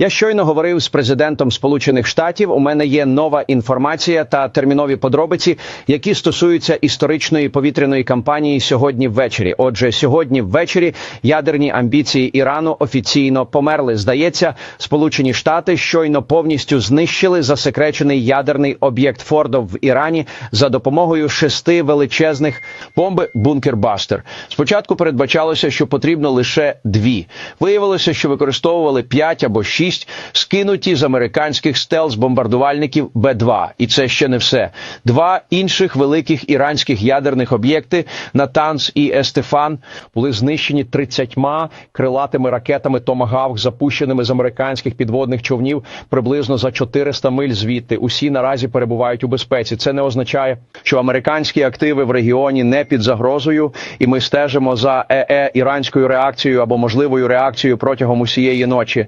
Я щойно говорив з президентом Сполучених Штатів. У мене є нова інформація та термінові подробиці, які стосуються історичної повітряної кампанії сьогодні ввечері. Отже, сьогодні ввечері ядерні амбіції Ірану офіційно померли. Здається, Сполучені Штати щойно повністю знищили засекречений ядерний об'єкт Фордо в Ірані за допомогою шести величезних бомби Бункер-Бастер. Спочатку передбачалося, що потрібно лише дві. Виявилося, що використовували п'ять або шість скинуті з американських стелс-бомбардувальників Б-2. І це ще не все. Два інших великих іранських ядерних об'єкти Натанс і Естефан були знищені 30 крилатими ракетами Томагавк, запущеними з американських підводних човнів приблизно за 400 миль звідти. Усі наразі перебувають у безпеці. Це не означає, що американські активи в регіоні не під загрозою, і ми стежимо за ЕЕ іранською реакцією або можливою реакцією протягом усієї ночі.